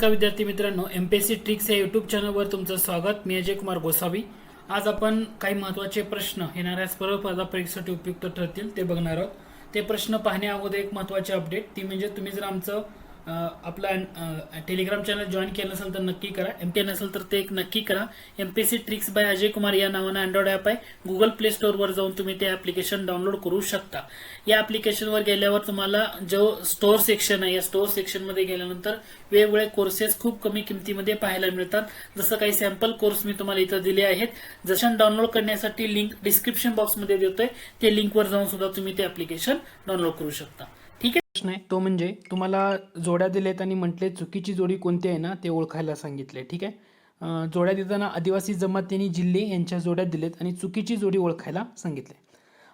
नमस्कार विद्यार्थी मित्रांनो M P S C tricks या यूट्यूब चॅनलवर तुमचं स्वागत. मी अजय कुमार गोसावी. आज आपण काही महत्त्वाचे प्रश्न येणाऱ्या स्पर्धा परीक्षेसाठी उपयुक्त ठरतील ते बघणार आहोत. ते प्रश्न पाहण्या अगोदर एक महत्त्वाची अपडेट ती म्हणजे तुम्ही जर आमचं आपला टेलिग्राम चॅनल जॉईन केलं नसेल तर नक्की करा. एम टी असेल तर ते एक नक्की करा. M P C tricks by Ajay Kumar या नावानं अँड्रॉइड ॲप आहे. गुगल प्ले स्टोअरवर जाऊन तुम्ही ते ॲप्लिकेशन डाउनलोड करू शकता. या ॲप्लिकेशनवर गेल्यावर तुम्हाला जो स्टोअर सेक्शन आहे या स्टोअर सेक्शनमध्ये गेल्यानंतर वेगवेगळे कोर्सेस खूप कमी किमतीमध्ये पाहायला मिळतात. जसं काही सॅम्पल कोर्स मी तुम्हाला इथं दिले आहेत. जसं डाउनलोड करण्यासाठी लिंक डिस्क्रिप्शन बॉक्समध्ये देतोय. ते लिंकवर जाऊन सुद्धा तुम्ही ते ॲप्लिकेशन डाउनलोड करू शकता. ठीक आहे प्रश्न आहे. तो म्हणजे तुम्हाला जोड्या दिलेत आणि म्हटले चुकीची जोडी कोणती आहे ना ते ओळखायला सांगितले ठीक आहे? जोड्या देताना आदिवासी जमात यांनी जिल्हे यांच्या जोड्या दिलेत आणि चुकीची जोडी ओळखायला सांगितले.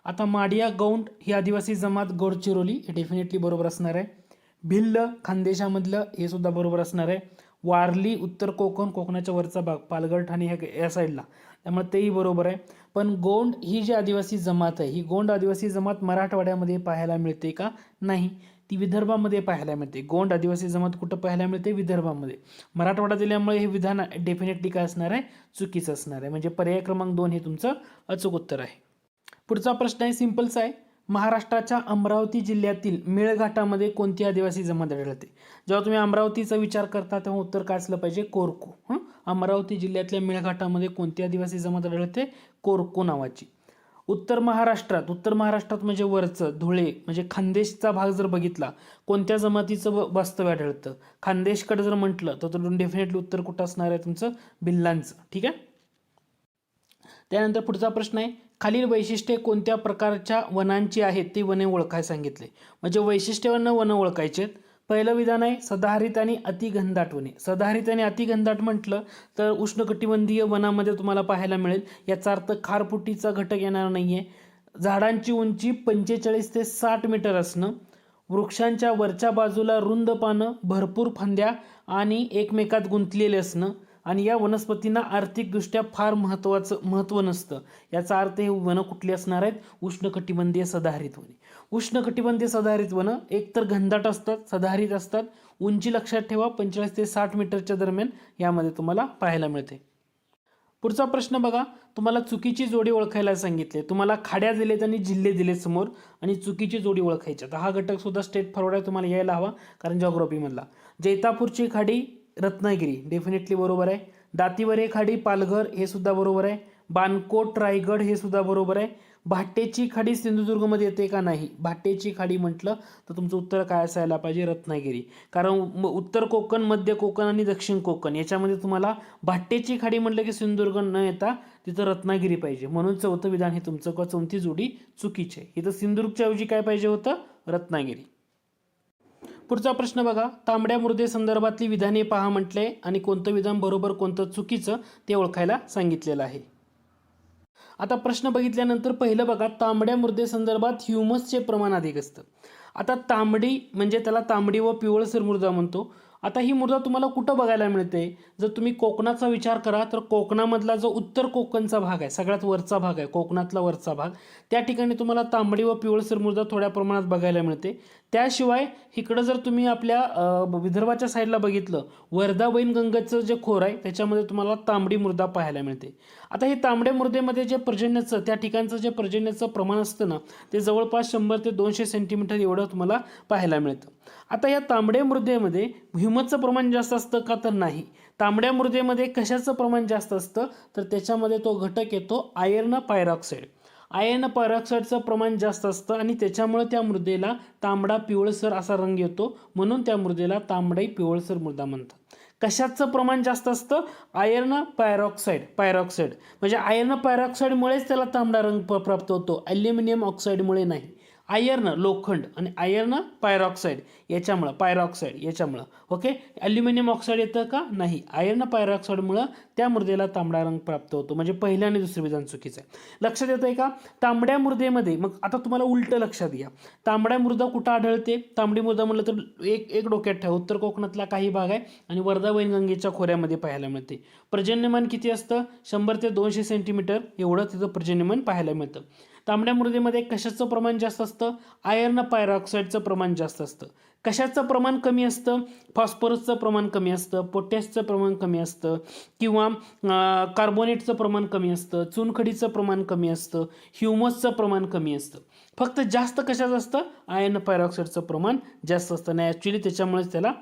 आता माडिया गौंड ही आदिवासी जमात गडचिरोली हे डेफिनेटली बरोबर असणार आहे. भिल्ल खानदेशामधलं हे सुद्धा बरोबर असणार आहे. वारली उत्तर कोकण कोकणाच्या वरचा भाग पालघर ठाणे ह्या या साईडला त्यामुळे तेही बरोबर आहे. पण गोंड ही जी आदिवासी जमात आहे ही गोंड आदिवासी जमात मराठवाड्यामध्ये पाहायला मिळते का? नाही. ती विदर्भामध्ये पाहायला मिळते. गोंड आदिवासी जमात कुठं पाहायला मिळते? विदर्भामध्ये. मराठवाडा दिल्यामुळे हे विधान डेफिनेटली काय असणार आहे? चुकीचं असणार आहे. म्हणजे पर्याय क्रमांक दोन हे तुमचं अचूक उत्तर आहे. पुढचा प्रश्न आहे सिम्पलचा आहे. महाराष्ट्राच्या अमरावती जिल्ह्यातील मेळघाटामध्ये कोणती आदिवासी जमात आढळते? जेव्हा तुम्ही अमरावतीचा विचार करता तेव्हा उत्तर काय असलं पाहिजे? कोरकू. हं? अमरावती जिल्ह्यातल्या मेळघाटामध्ये कोणती आदिवासी जमात आढळते? कोरको नावाची. उत्तर महाराष्ट्रात उत्तर महाराष्ट्रात म्हणजे वरचं धुळे म्हणजे खानदेशचा भाग जर बघितला कोणत्या जमातीचं व- वास्तव्य आढळतं? खानदेशकडे जर म्हटलं तर तो डेफिनेटली उत्तर कुठं असणार आहे तुमचं? भिल्लांचं. ठीक आहे? त्यानंतर पुढचा प्रश्न आहे. खालील वैशिष्ट्ये कोणत्या प्रकारच्या वनांची आहेत ती वने ओळखाय सांगितले. म्हणजे वैशिष्ट्यवर्ण वनं ओळखायचे आहेत. पहिलं विधान आहे सदाहरित आणि अतिघनदाट वने. सदाहरित आणि अतिघनदाट म्हटलं तर उष्णकटिबंधीय वनामध्ये तुम्हाला पाहायला मिळेल. याचा अर्थ खारफुटीचा घटक येणार नाही आहे झाडांची उंची पंचेचाळीस ते साठ मीटर असणं. वृक्षांच्या वरच्या बाजूला रुंद पानं भरपूर फांद्या आणि एकमेकात गुंतलेले असणं. आणि या वनस्पतींना आर्थिकदृष्ट्या फार महत्त्वाचं महत्त्व नसतं. याचा अर्थ हे वनं कुठली असणार आहेत? उष्णकटिबंधीय सदाहरित वने. उष्णकटिबंधीय सदाहरित वनं एकतर घनदाट असतात सदाहरित असतात. उंची लक्षात ठेवा पंचेचाळीस ते साठ मीटरच्या दरम्यान यामध्ये तुम्हाला पाहायला मिळते. पुढचा प्रश्न बघा. तुम्हाला चुकीची जोडी ओळखायला सांगितले. तुम्हाला खाड्या दिलेत आणि जिल्हे दिलेत समोर आणि चुकीची जोडी ओळखायची. तर हा घटक सुद्धा स्टेट फॉरवर्ड आहे तुम्हाला यायला हवा कारण जॉग्रॉफीमधला जैतापूरची खाडी रत्नागिरी डेफिनेटली बरोबर आहे. दातीवरे खाडी पालघर हे सुद्धा बरोबर आहे. बानकोट रायगड हे सुद्धा बरोबर आहे. भाट्टेची खाडी सिंधुदुर्गमध्ये येते का नाही? भाट्टेची खाडी म्हटलं तर तुमचं उत्तर काय असायला पाहिजे? रत्नागिरी. कारण म- उत्तर कोकण मध्य कोकण आणि दक्षिण कोकण याच्यामध्ये तुम्हाला भाट्टेची खाडी म्हटलं की सिंधुदुर्ग न येता तिथं रत्नागिरी पाहिजे. म्हणून चौथं विधान हे तुमचं किंवा चौथी जोडी चुकीची आहे. इथं सिंधुदुर्गच्या ऐवजी काय पाहिजे होतं? रत्नागिरी. पुढचा प्रश्न बघा. तांबड्या मृदेसंदर्भातली विधाने पहा म्हटले आणि कोणतं विधान बरोबर कोणतं चुकीचं ते ओळखायला सांगितलेलं आहे. आता प्रश्न बघितल्यानंतर पहिलं बघा. तांबड्या मृदेसंदर्भात ह्युमसचे प्रमाण अधिक असतं. आता तांबडी म्हणजे त्याला तांबडी व पिवळसर मृदा म्हणतो. आता ही मृदा तुम्हाला कुठं बघायला मिळते? जर तुम्ही कोकणाचा विचार करा तर कोकणामधला जो उत्तर कोकणचा भाग आहे सगळ्यात वरचा भाग आहे कोकणातला वरचा भाग त्या ठिकाणी तुम्हाला तांबडी व पिवळसर मृदा थोड्या प्रमाणात बघायला मिळते. त्याशिवाय इकडं जर तुम्ही आपल्या विदर्भाच्या साईडला बघितलं वर्धा वैनगंगेचं जे खोर आहे त्याच्यामध्ये तुम्हाला तांबडी मृदा पाहायला मिळते. आता हे तांबड्या मृदेमध्ये जे पर्जन्याचं त्या ठिकाणचं जे पर्जन्याचं प्रमाण असतं ना ते जवळपास शंभर ते दोनशे सेंटीमीटर एवढं तुम्हाला पाहायला मिळतं. आता या तांबड्या मृदेमध्ये ह्युमसचं प्रमाण जास्त असतं का तर नाही. तांबड्या मृदेमध्ये कशाचं प्रमाण जास्त असतं? तर त्याच्यामध्ये तो घटक येतो आयर्न पायरॉक्साईड आयर्न पायरॉक्साईडचं प्रमाण जास्त असतं आणि त्याच्यामुळे त्या मृदेला तांबडा पिवळसर असा रंग येतो. म्हणून त्या मृदेला तांबडाई पिवळसर मृदा म्हणतात. कशाचं प्रमाण जास्त असतं? आयर्न पायरॉक्साईड पायरॉक्साईड म्हणजे आयर्न पायरॉक्साईडमुळेच त्याला तांबडा रंग प- प्राप्त होतो. ॲल्युमिनियम ऑक्साईडमुळे नाही. आयर्न लोखंड आणि आयर्न पायरॉक्साईड याच्यामुळं पायरॉक्साईड याच्यामुळं ओके ॲल्युमिनियम ऑक्साईड येतं का? नाही. आयर्न पायरॉक्साईडमुळं त्या मृदेला तांबडा रंग प्राप्त होतो. म्हणजे पहिलं आणि दुसरं विधान चुकीचं आहे. लक्षात येतं आहे का? तांबड्या मृदेमध्ये मग आता तुम्हाला उलटं लक्षात घ्या. तांबड्या मृदा कुठं आढळते? तांबडी मृदा म्हटलं तर एक एक डोक्यात ठेवा. उत्तर कोकणातला काही भाग आहे आणि वर्धा वैनगंगेच्या खोऱ्यामध्ये पाहायला मिळते. पर्जन्यमान किती असतं? शंभर ते दोनशे सेंटीमीटर एवढं तिथं पर्जन्यमान पाहायला मिळतं. तांबड्या मृदेमध्ये कशाचं प्रमाण जास्त असतं? आयर्न पायरॉक्साईडचं प्रमाण जास्त असतं. कशाचं प्रमाण कमी असतं? फॉस्फरसचं प्रमाण कमी असतं. पोटॅशचं प्रमाण कमी असतं. किंवा कार्बोनेटचं प्रमाण कमी असतं. चुनखडीचं प्रमाण कमी असतं. ह्युमसचं प्रमाण कमी असतं. फक्त जास्त कशाचं असतं? आयर्न पायरॉक्साईडचं प्रमाण जास्त असतं. नाही ॲक्च्युली त्याच्यामुळेच त्याला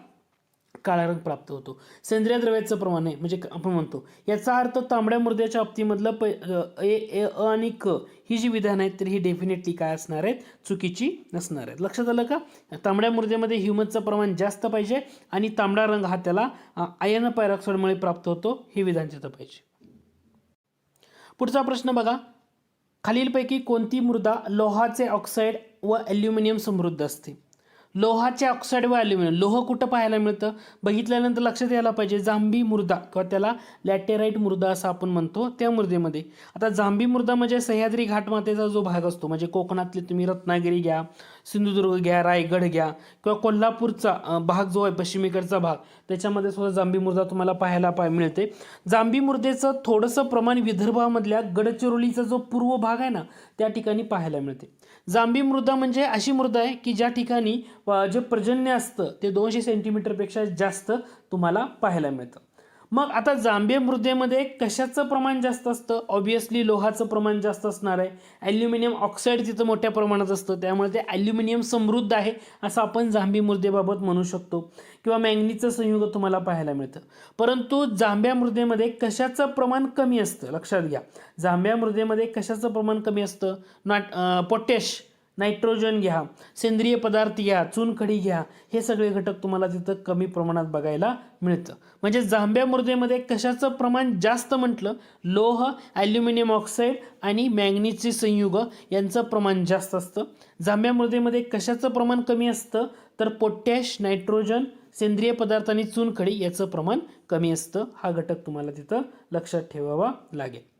काळा रंग प्राप्त होतो. सेंद्रिय द्रव्याचं प्रमाण आहे म्हणजे आपण म्हणतो. याचा अर्थ तांबड्या मृदेच्या बाबतीमधलं प ए ए अ आणि क ही जी विधान आहेत तर ही डेफिनेटली काय असणार आहेत? चुकीची नसणार आहेत. लक्षात आलं का? तांबड्या मृदेमध्ये ह्युमसचं प्रमाण जास्त पाहिजे आणि तांबडा रंग हा त्याला आयर्न पायरॉक्साईडमुळे प्राप्त होतो हे विधान तिथं पाहिजे. पुढचा प्रश्न बघा. खालीलपैकी कोणती मृदा लोहाचे ऑक्साईड व ॲल्युमिनियम समृद्ध असते? लोहाचे ऑक्साईड व ॲल्युमिनियम लोह कुठं पाहायला मिळतं? बघितल्यानंतर लक्षात यायला पाहिजे जांभी मृदा किंवा त्याला लॅटेराईट मृदा असं आपण म्हणतो त्या मृदेमध्ये. आता जांभी मृदा म्हणजे सह्याद्री घाटमातेचा जो भाग असतो म्हणजे कोकणातले तुम्ही रत्नागिरी घ्या सिंधुदुर्ग घ्या रायगड घ्या किंवा कोल्हापूरचा भाग जो आहे पश्चिमेकडचा भाग त्याच्यामध्ये सुद्धा जांभी मृदा तुम्हाला पाहायला पाय मिळते. जांभी मृदेचं थोडंसं प्रमाण विदर्भामधल्या गडचिरोलीचा जो पूर्व भाग आहे ना त्या ठिकाणी पाहायला मिळते. जांभी मृदा म्हणजे अशी मृदा आहे की ज्या ठिकाणी जे पर्जन्य असतं ते दोनशे सेंटीमीटरपेक्षा जास्त तुम्हाला पाहायला मिळतं. मग आता जांभे मृदेमध्ये कशाचं प्रमाण जास्त असतं? ऑब्वियसली लोहाचं प्रमाण जास्त असणार आहे. ॲल्युमिनियम ऑक्साईड तिथं मोठ्या प्रमाणात असतं. त्यामुळे ते ॲल्युमिनियम समृद्ध आहे असं आपण जांभी मृदेबाबत म्हणू शकतो. किंवा मॅंगनीचं संयुग तुम्हाला पाहायला मिळतं. परंतु जांभ्या मृदेमध्ये कशाचं प्रमाण कमी असतं? लक्षात घ्या. जांभ्या मृदेमध्ये कशाचं प्रमाण कमी असतं? नाट पोटॅश नायट्रोजन घ्या सेंद्रिय पदार्थ घ्या चुनखडी घ्या हे सगळे घटक तुम्हाला तिथं कमी प्रमाणात बघायला मिळतं. म्हणजे जांभ्या मृदेमध्ये कशाचं प्रमाण जास्त म्हटलं लोह ॲल्युमिनियम ऑक्साईड आणि मॅग्नीजचे संयुग यांचं प्रमाण जास्त असतं. जांभ्या मृदेमध्ये कशाचं प्रमाण कमी असतं तर पोटॅश नायट्रोजन सेंद्रिय पदार्थ आणि चुनखडी याचं प्रमाण कमी असतं. हा घटक तुम्हाला तिथं लक्षात ठेवावा लागेल.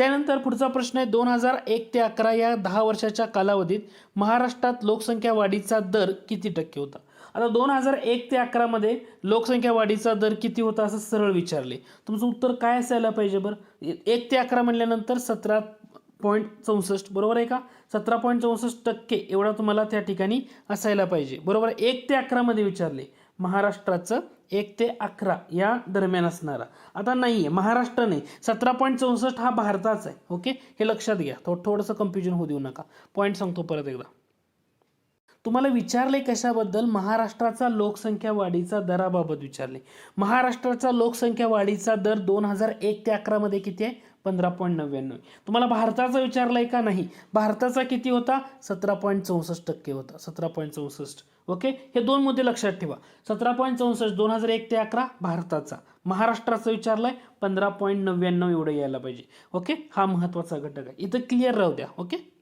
त्यानंतर पुढचा प्रश्न आहे दोन हजार एक ते अकरा या दहा वर्षाच्या कालावधीत महाराष्ट्रात लोकसंख्या वाढीचा दर किती टक्के होता? आता दोन हजार एक ते अकरामध्ये लोकसंख्या वाढीचा दर किती होता असं सरळ विचारले. तुमचं उत्तर काय असायला पाहिजे बरं? एक ते अकरा म्हणल्यानंतर सतरा पॉईंट चौसष्ट बरोबर आहे का? सतरा पॉईंट चौसष्ट टक्के एवढा तुम्हाला त्या ठिकाणी असायला पाहिजे. बरोबर आहे एक ते अकरामध्ये विचारले. महाराष्ट्राचं एक ते अकरा या दरम्यान असणारा. आता नाही आहे महाराष्ट्र नाही. सतरा पॉईंट चौसष्ट हा भारताचा आहे ओके? हे लक्षात घ्या. थोडं थोडंसं कन्फ्युजन होऊ देऊ नका. पॉईंट सांगतो परत एकदा. तुम्हाला विचारले कशाबद्दल? महाराष्ट्राचा लोकसंख्या वाढीचा दराबाबत विचारले महाराष्ट्राचा लोकसंख्या वाढीचा दर दोन हजार एक ते अकरामध्ये किती आहे? पंधरा पॉईंट नव्याण्णव. तुम्हाला भारताचा विचारलाय का नाही? भारताचा किती होता? सतरा पॉईंट चौसष्ट टक्के होता. सतरा पॉईंट चौसष्ट. ओके? हे दोन मुद्दे लक्षात ठेवा. सतरा पॉईंट चौसष्ट दोन हजार एक ते अकरा भारताचा. महाराष्ट्राचा विचारलाय पंधरा पॉईंट नव्याण्णव एवढं यायला पाहिजे. ओके? हा महत्त्वाचा घटक आहे. इथं क्लिअर राहू द्या. ओके?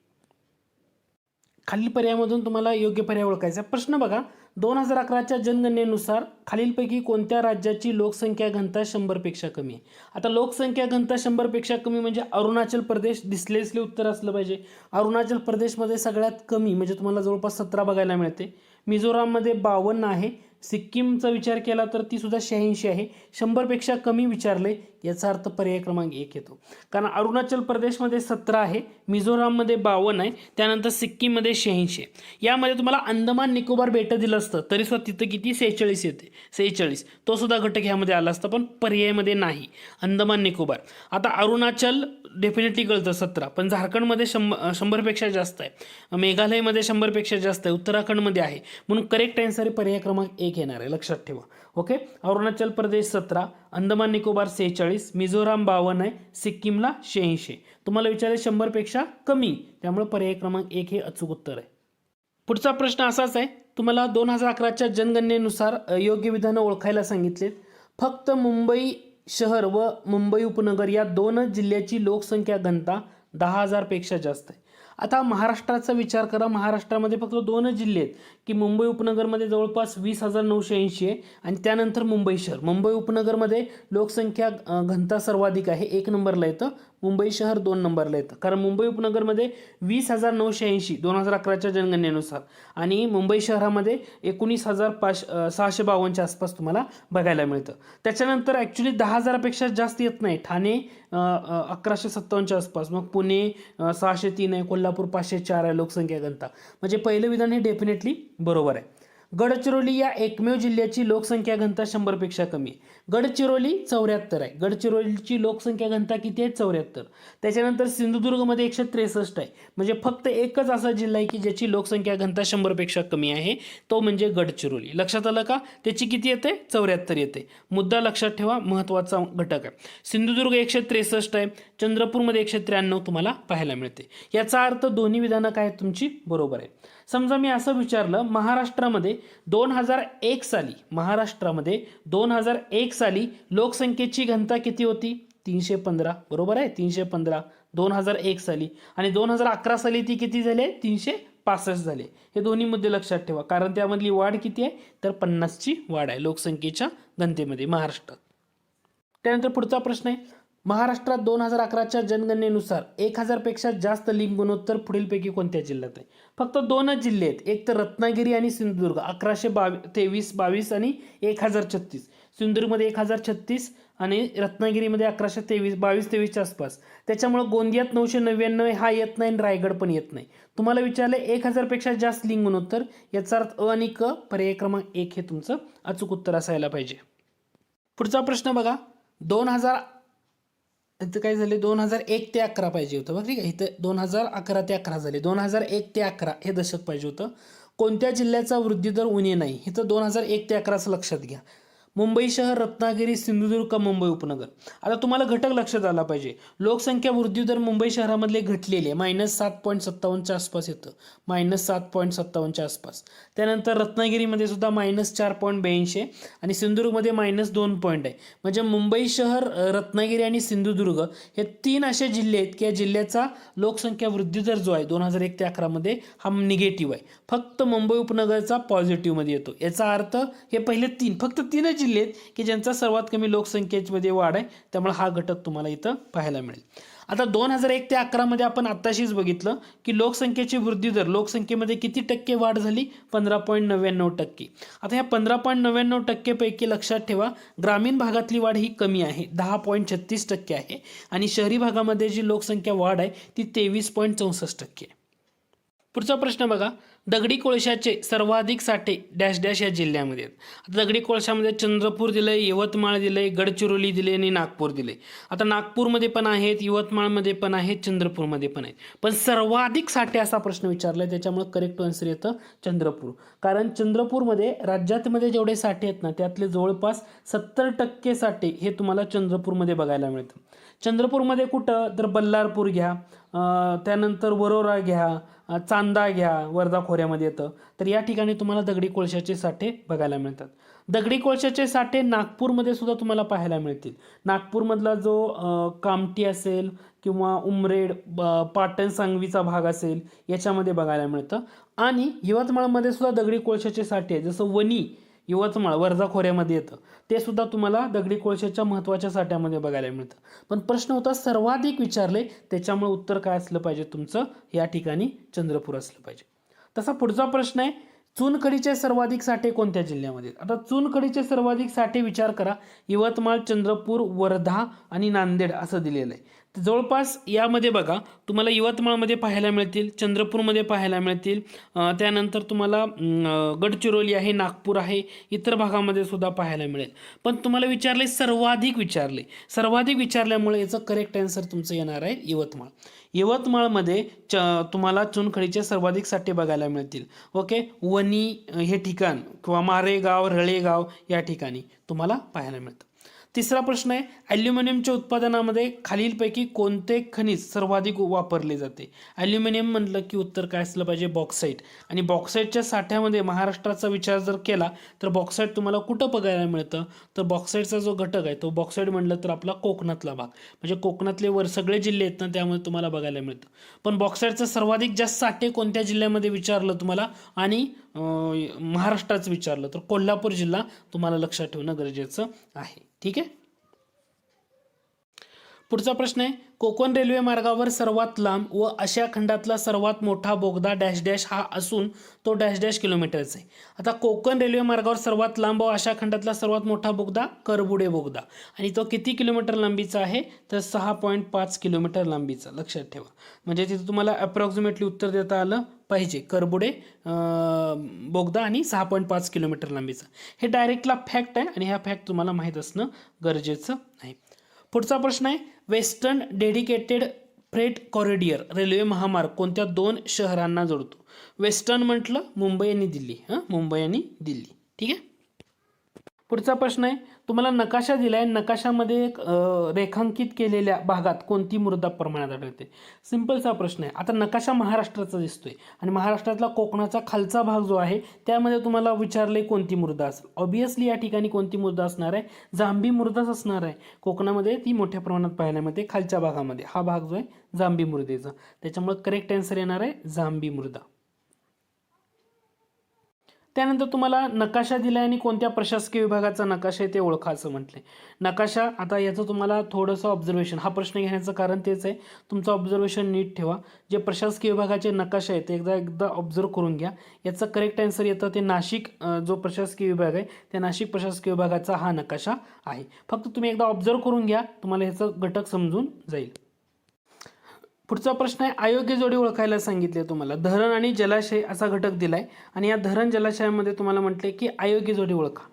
खालील पर्यायामधून तुम्हाला योग्य पर्याय ओळखायचा प्रश्न बघा. दोन हजार अकराच्या जनगणनेनुसार खालीलपैकी कोणत्या राज्याची लोकसंख्या घनता शंभरपेक्षा कमी आहे? आता लोकसंख्या घनता शंभरपेक्षा कमी म्हणजे अरुणाचल प्रदेश दिसलेसले उत्तर असलं पाहिजे. अरुणाचल प्रदेशमध्ये सगळ्यात कमी म्हणजे तुम्हाला जवळपास सतरा बघायला मिळते. मिझोराममध्ये बावन्न आहे. सिक्कीमचा विचार केला तर ती सुद्धा शहाऐंशी आहे. शंभरपेक्षा कमी विचारले याचा अर्थ पर्याय क्रमांक एक येतो. कारण अरुणाचल प्रदेशमध्ये सतरा आहे मिझोराममध्ये बावन्न आहे त्यानंतर सिक्कीममध्ये शहाऐंशी आहे. यामध्ये तुम्हाला अंदमान निकोबार बेटं दिलं असतं तरी सुद्धा तिथं किती? सेहेचाळीस येते. सेहेचाळीस. तो सुद्धा घटक ह्यामध्ये आला असता पण पर्यायमध्ये नाही. अंदमान निकोबार. आता अरुणाचल डेफिनेटली कळतं सतरा पण झारखंडमध्ये शंभर शंभरपेक्षा जास्त आहे. मेघालयमध्ये शंभरपेक्षा जास्त आहे उत्तराखंडमध्ये आहे. म्हणून करेक्ट आन्सर पर्याय क्रमांक एक येणार आहे. लक्षात ठेवा. ओके? अरुणाचल प्रदेश सतरा अंदमान निकोबार सेहेचाळीस मिझोराम बावन्न आहे सिक्कीमला शहाऐंशी तुम्हाला विचारले शंभरपेक्षा कमी त्यामुळे पर्याय क्रमांक एक हे अचूक उत्तर आहे. पुढचा प्रश्न असाच आहे तुम्हाला दोन हजार अकराच्या जनगणनेनुसार योग्य विधानं ओळखायला सांगितलेत. फक्त मुंबई शहर व मुंबई उपनगर या दोनच जिल्ह्याची लोकसंख्या घनता दहा हजारपेक्षा जास्त आहे. आता महाराष्ट्राचा विचार करा. महाराष्ट्रामध्ये फक्त दोनच जिल्हे आहेत की मुंबई उपनगरमध्ये जवळपास वीस हजार नऊशे ऐंशी आहे आणि त्यानंतर मुंबई शहर. मुंबई उपनगरमध्ये लोकसंख्या घनता सर्वाधिक आहे. एक नंबरला येतं मुंबई शहर दोन नंबरला येतं. कारण मुंबई उपनगरमध्ये वीस हजार नऊशे ऐंशी दोन हजार अकराच्या जनगणनेनुसार. आणि मुंबई शहरामध्ये एकोणीस हजार पाच सहाशे बावन्नच्या आसपास तुम्हाला बघायला मिळतं. त्याच्यानंतर ॲक्च्युली दहा हजारापेक्षा जास्त येत नाही. ठाणे अकराशे सत्तावन्नच्या आसपास. मग पुणे सहाशे तीन आहे. कोल्हापूर पाचशे चार आहे. लोकसंख्या घनता. म्हणजे पहिलं विधान हे डेफिनेटली बरोबर आहे. गडचिरोली या एकमेव जिल्ह्याची लोकसंख्या घनता शंभरपेक्षा कमी आहे. गडचिरोली चौऱ्याहत्तर आहे. गडचिरोलीची लोकसंख्या घनता किती आहे? चौऱ्याहत्तर. त्याच्यानंतर सिंधुदुर्गमध्ये एकशे त्रेसष्ट आहे. म्हणजे फक्त एकच असा जिल्हा आहे की ज्याची लोकसंख्या घनता शंभरपेक्षा कमी आहे. तो म्हणजे गडचिरोली. लक्षात आलं का? त्याची किती येते? चौऱ्याहत्तर येते. मुद्दा लक्षात ठेवा. महत्त्वाचा घटक आहे. सिंधुदुर्ग एकशे त्रेसष्ट आहे. चंद्रपूरमध्ये एकशे त्र्याण्णव तुम्हाला पाहायला मिळते. याचा अर्थ दोन्ही विधानं काय आहेत तुमची? बरोबर आहे. समजा मी असं विचारलं महाराष्ट्रामध्ये दोन हजार एक साली महाराष्ट्रामध्ये दोन हजार एक साली लोकसंख्येची घनता किती होती? तीनशे पंधरा. बरोबर आहे? तीनशे पंधरा. दोन हजार एक साली. आणि दोन हजार अकरा साली ती किती झाली? आहे तीनशे पासष्ट झाले. हे दोन्ही मुद्दे लक्षात ठेवा. कारण त्यामधली वाढ किती आहे? तर पन्नासची वाढ आहे लोकसंख्येच्या घनतेमध्ये महाराष्ट्रात. त्यानंतर पुढचा प्रश्न आहे. महाराष्ट्रात दोन हजार अकराच्या जनगणनेनुसार एक हजारपेक्षा जास्त लिंग गुणोत्तर पुढीलपैकी कोणत्या जिल्ह्यात आहे? फक्त दोनच जिल्हे आहेत. एक तर रत्नागिरी आणि सिंधुदुर्ग. अकराशे बावी तेवीस बावीस आणि एक हजार छत्तीस. सिंधुदुर्गमध्ये एक हजार छत्तीस आणि रत्नागिरीमध्ये अकराशे तेवीस बावीस तेवीसच्या आसपास. त्याच्यामुळं गोंदियात नऊशे नव्याण्णव हा येत नाही आणि रायगड पण येत नाही. तुम्हाला विचारलं एक हजारपेक्षा जास्त लिंग गुणोत्तर याचा अर्थ अ आणि क पर्याय क्रमांक एक हे तुमचं अचूक उत्तर असायला पाहिजे. पुढचा प्रश्न बघा. दोन हजार इथं काय झाले? दोन हजार एक ते अकरा पाहिजे होतं बघ ठीक आहे? इथं दोन हजार अकरा ते अकरा झाले. दोन हजार एक ते अकरा हे दशक पाहिजे होतं. कोणत्या जिल्ह्याचा वृद्धी दर उणे नाही? इथं दोन हजार एक ते अकराचं लक्षात घ्या. मुंबई शहर रत्नागिरी सिंधुदुर्ग का मुंबई उपनगर. आता तुम्हाला घटक लक्षात आला पाहिजे. लोकसंख्या वृद्धी दर मुंबई शहरामधले घटलेले आहे मायनस सात पॉईंट सत्तावन्नच्या आसपास येतं. मायनस सात पॉईंट सत्तावन्नच्या आसपास. त्यानंतर रत्नागिरीमध्ये सुद्धा मायनस चार पॉईंट ब्याऐंशी आणि सिंधुदुर्गमध्ये मायनस दोन पॉईंट आहे. म्हणजे मुंबई शहर रत्नागिरी आणि सिंधुदुर्ग हे तीन असे जिल्हे आहेत की या जिल्ह्याचा लोकसंख्या वृद्धी दर जो आहे दोन हजार एक ते अकरामध्ये हा निगेटिव्ह आहे. फक्त मुंबई उपनगरचा पॉझिटिव्हमध्ये येतो. याचा अर्थ हे पहिले तीन फक्त तीनच जिल्हे आहेत की ज्यांचा सर्वात कमी लोकसंख्येमध्ये वाढ आहे त्यामुळे हा घटक तुम्हाला इथं पाहायला मिळेल. आता दोन हजार एक ते अकरामध्ये आपण आत्ताशीच बघितलं की लोकसंख्येची वृद्धी दर लोकसंख्येमध्ये किती टक्के वाढ झाली? पंधरा पॉईंट नव्याण्णव टक्के. आता ह्या पंधरा पॉईंट नव्याण्णव टक्केपैकी लक्षात ठेवा ग्रामीण भागातली वाढ ही कमी आहे दहा पॉईंट छत्तीस टक्के आहे. आणि शहरी भागामध्ये जी लोकसंख्या वाढ आहे ती तेवीस पॉईंट चौसष्ट टक्के आहे. पुढचा प्रश्न बघा. दगडी कोळशाचे सर्वाधिक साठे डॅश डॅश या जिल्ह्यामध्ये आहेत. आता दगडी कोळशामध्ये चंद्रपूर दिलं आहे यवतमाळ दिलं आहे गडचिरोली दिले आणि नागपूर दिले आता नागपूरमध्ये पण आहेत यवतमाळमध्ये पण आहेत चंद्रपूरमध्ये पण आहेत. पण सर्वाधिक साठे असा प्रश्न विचारला आहे त्याच्यामुळे करेक्ट आन्सर येतं चंद्रपूर. कारण चंद्रपूरमध्ये राज्यातमध्ये जेवढे साठे आहेत ना त्यातले जवळपास सत्तर टक्के साठे हे तुम्हाला चंद्रपूरमध्ये बघायला मिळतं. चंद्रपूरमध्ये कुठं? तर बल्लारपूर घ्या. त्यानंतर वरोरा घ्या. चांदा घ्या वर्धा खोऱ्यामध्ये येतं. तर या ठिकाणी तुम्हाला दगडी कोळशाचे साठे बघायला मिळतात. दगडी कोळशाचे साठे नागपूरमध्ये सुद्धा तुम्हाला पाहायला मिळतील. नागपूरमधला जो कामटी असेल किंवा उमरेड ब- पाटण सांगवीचा भाग असेल याच्यामध्ये बघायला मिळतं. आणि यवतमाळमध्ये सुद्धा दगडी कोळशाचे साठे जसं वणी यवतमाळ वर्धा खोऱ्यामध्ये येतं. ते सुद्धा तुम्हाला दगडी कोळशाच्या महत्त्वाच्या साठ्यामध्ये बघायला मिळतं. पण प्रश्न होता सर्वाधिक विचारले त्याच्यामुळे उत्तर काय असलं पाहिजे तुमचं? या ठिकाणी चंद्रपूर असलं पाहिजे. तसा पुढचा प्रश्न आहे चुनखडीचे सर्वाधिक साठे कोणत्या जिल्ह्यामध्ये? आता चुनखडीचे सर्वाधिक साठे विचार करा. यवतमाळ चंद्रपूर वर्धा आणि नांदेड असं दिलेलं आहे. जवळपास यामध्ये बघा तुम्हाला यवतमाळमध्ये पाहायला मिळतील चंद्रपूरमध्ये पाहायला मिळतील त्यानंतर तुम्हाला गडचिरोली आहे नागपूर आहे इतर भागामध्ये सुद्धा पाहायला मिळेल. पण तुम्हाला विचारले सर्वाधिक विचारले. सर्वाधिक विचारल्यामुळे याचं करेक्ट आन्सर तुमचं येणार आहे यवतमाळ. यवतमाळमध्ये च तुम्हाला चुनखडीचे सर्वाधिक साठे बघायला मिळतील. ओके? वणी हे ठिकाण किंवा मारेगाव रळेगाव या ठिकाणी तुम्हाला पाहायला मिळतं. तिसरा प्रश्न आहे ॲल्युमिनियमच्या उत्पादनामध्ये खालीलपैकी कोणते खनिज सर्वाधिक वापरले जाते? ॲल्युमिनियम म्हटलं की उत्तर काय असलं पाहिजे? बॉक्साईट आणि बॉक्साईटच्या साठ्यामध्ये महाराष्ट्राचा विचार जर केला तर बॉक्साईट तुम्हाला कुठं बघायला मिळतं? तर बॉक्साईटचा जो घटक आहे तो बॉक्साईट म्हटलं तर आपला कोकणातला भाग. म्हणजे कोकणातले वर सगळे जिल्हे आहेत ना त्यामुळे तुम्हाला बघायला मिळतं. पण बॉक्साईटचं सर्वाधिक जास्त साठे कोणत्या जिल्ह्यामध्ये विचारलं तुम्हाला? आणि महाराष्ट्राचं विचारलं तर कोल्हापूर जिल्हा तुम्हाला लक्षात ठेवणं गरजेचं आहे. ठीक आहे? पुढचा प्रश्न आहे कोकण रेल्वे मार्गावर सर्वात लांब व आशिया खंडातला सर्वात मोठा बोगदा डॅश डॅश हा असून तो डॅश डॅश किलोमीटरचा आहे. आता कोकण रेल्वे मार्गावर सर्वात लांब व आशिया खंडातला सर्वात मोठा बोगदा करबुडे बोगदा. आणि तो किती किलोमीटर लांबीचा आहे? तर सहा पॉईंट पाच किलोमीटर लांबीचा. लक्षात ठेवा. म्हणजे तिथे तुम्हाला अप्रॉक्सिमेटली उत्तर देता आलं. पाहिजे. करबुडे बोगदा आणि सहा पॉईंट पाच किलोमीटर लांबीचा. हे डायरेक्टला फॅक्ट आहे आणि ह्या फॅक्ट तुम्हाला माहीत असणं गरजेचं आहे. पुढचा प्रश्न आहे western dedicated freight corridor railway महामार्ग कोणत्या दोन शहरांना जोडतो? वेस्टर्न म्हटलं मुंबई आणि दिल्ली हां? मुंबई आणि दिल्ली. ठीक आहे? पुढचा प्रश्न आहे तुम्हाला नकाशा दिला आहे नकाशामध्ये एक रेखांकित केलेल्या भागात कोणती मृदा प्रमाणात आढळते? सिम्पलचा प्रश्न आहे. आता नकाशा महाराष्ट्राचा दिसतोय आणि महाराष्ट्रातला कोकणाचा खालचा भाग जो आहे त्यामध्ये तुम्हाला विचारले कोणती मृदा असेल ऑब्वियसली या ठिकाणी कोणती मृदा असणार आहे? जांभी मृदाच असणार आहे. कोकणामध्ये ती मोठ्या प्रमाणात पाहायला मिळते खालच्या भागामध्ये. हा भाग जो आहे जांभी मृदेचा. त्याच्यामुळे करेक्ट आन्सर येणार आहे जांभी मृदा. त्यानंतर तुम्हाला नकाशा दिला आणि कोणत्या प्रशासकीय विभागाचा नकाशा आहे ते ओळखा असं म्हटलंय. नकाशा आता याचं तुम्हाला थोडंसं ऑब्झर्वेशन हा प्रश्न घेण्याचं कारण तेच आहे. तुमचं ऑब्झर्वेशन नीट ठेवा. जे प्रशासकीय विभागाचे नकाशा आहे ते एकदा एकदा ऑब्झर्व करून घ्या. याचं करेक्ट आन्सर येतं ते नाशिक जो प्रशासकीय विभाग आहे त्या नाशिक प्रशासकीय विभागाचा हा नकाशा आहे. फक्त तुम्ही एकदा ऑब्झर्व करून घ्या. तुम्हाला ह्याचं घटक समजून जाईल. पुढचा प्रश्न आहे अयोग्य जोडी ओळखायला सांगितले तुम्हाला. धरण आणि जलाशय असा घटक दिलाय आणि या धरण जलाशयामध्ये तुम्हाला म्हटले की अयोग्य जोडी ओळखा.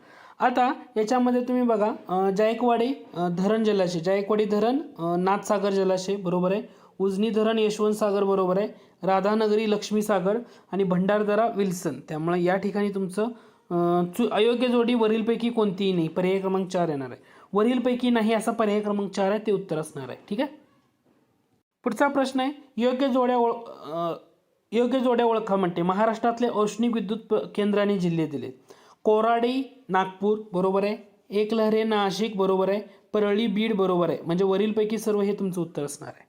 आता याच्यामध्ये तुम्ही बघा जायकवाडी धरण जलाशय जायकवाडी धरण नाथसागर जलाशय बरोबर आहे उजनी धरण यशवंत सागर बरोबर आहे राधानगरी लक्ष्मी सागर आणि भंडारदरा विल्सन. त्यामुळे या ठिकाणी तुमचं चु अयोग्य जोडी वरीलपैकी कोणतीही नाही पर्याय क्रमांक चार येणार आहे. वरीलपैकी नाही असा पर्याय क्रमांक चार आहे ते उत्तर असणार आहे. ठीक आहे? पुढचा प्रश्न आहे योग्य जोड्या ओळ योग्य जोड्या ओळखा म्हणते. महाराष्ट्रातले औष्णिक विद्युत केंद्राने जिल्हे दिले. कोराडी नागपूर बरोबर आहे. एकलहरे नाशिक बरोबर आहे. परळी बीड बरोबर आहे. म्हणजे वरीलपैकी सर्व हे तुमचं उत्तर असणार आहे.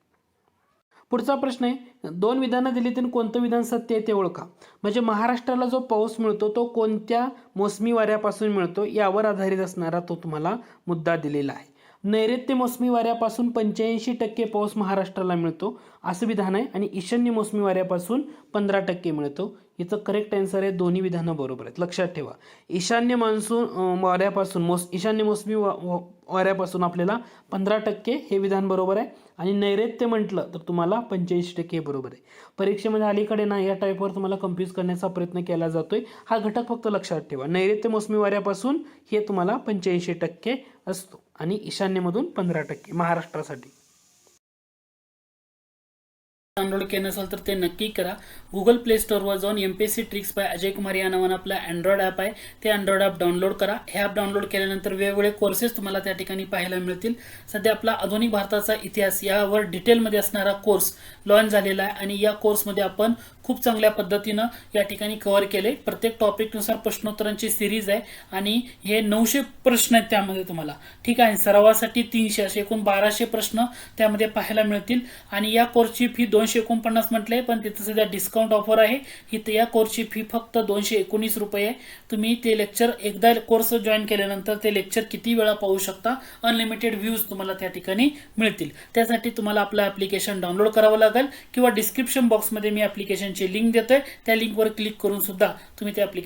पुढचा प्रश्न आहे दोन विधानं दिली तर कोणतं विधान सत्य आहे ते ओळखा. म्हणजे महाराष्ट्राला जो पाऊस मिळतो तो कोणत्या मोसमी वाऱ्यापासून मिळतो यावर आधारित असणारा तो तुम्हाला मुद्दा दिलेला आहे. नैऋत्य मोसमी वाऱ्यापासून पंच्याऐंशी टक्के पाऊस महाराष्ट्राला मिळतो. असं विधान आहे आणि ईशान्य मोसमी वाऱ्यापासून पंधरा टक्के मिळतो. याचं करेक्ट आन्सर आहे दोन्ही विधानं बरोबर आहेत. लक्षात ठेवा. ईशान्य मान्सून वाऱ्यापासून मोस ईशान्य मोसमी वा- वाऱ्यापासून आपल्याला पंधरा टक्के हे विधान बरोबर आहे. आणि नैऋत्य म्हटलं तर तुम्हाला पंच्याऐंशी टक्के बरोबर आहे. परीक्षेमध्ये अलीकडे ना या टाईपवर तुम्हाला कन्फ्यूज करण्याचा प्रयत्न केला जातोय. हा घटक फक्त लक्षात ठेवा. नैऋत्य मोसमी वाऱ्यापासून हे तुम्हाला पंच्याऐंशी टक्के असतो. आणि ईशान्यमधून पंधरा टक्के महाराष्ट्रासाठी. डाउनलोड केलं नसेल तर ते नक्की करा. गुगल प्ले स्टोअरवर जाऊन M P S C tricks by Ajay Kumar या नावानं आपलं अँड्रॉइड ॲप आहे. ते अँड्रॉइड ॲप डाउनलोड करा. हे ॲप डाउनलोड केल्यानंतर वेगवेगळे कोर्सेस तुम्हाला त्या ठिकाणी पाहायला मिळतील. सध्या आपला आधुनिक भारताचा इतिहास यावर डिटेलमध्ये असणारा कोर्स लॉन्च झालेला आहे आणि या कोर्समध्ये आपण खूप चांगल्या पद्धतीनं या ठिकाणी कव्हर केले प्रत्येक टॉपिकनुसार प्रश्नोत्तरांची सिरीज आहे आणि हे नऊशे प्रश्न आहेत त्यामध्ये तुम्हाला. ठीक आहे? सरावासाठी तीनशे असे एकूण बाराशे प्रश्न त्यामध्ये पाहायला मिळतील. आणि या कोर्सची फी दोनशे एकोणपन्नास म्हटले पण तिथं सध्या डिस्काउंट ऑफर आहे. ही या कोर्सची फी फक्त दोनशे एकोणीस रुपये आहे. तुम्ही ते लेक्चर एकदा कोर्स जॉईन केल्यानंतर ते लेक्चर किती वेळा पाहू शकता? अनलिमिटेड व्ह्यूज तुम्हाला त्या ठिकाणी मिळतील. त्यासाठी तुम्हाला आपलं ॲप्लिकेशन डाउनलोड करावं लागेल किंवा डिस्क्रिप्शन बॉक्समध्ये मी ॲप्लिकेशनची लिंक देतोय. त्या लिंकवर क्लिक करून सुद्धा तुम्ही ते ॲप्लिकेशन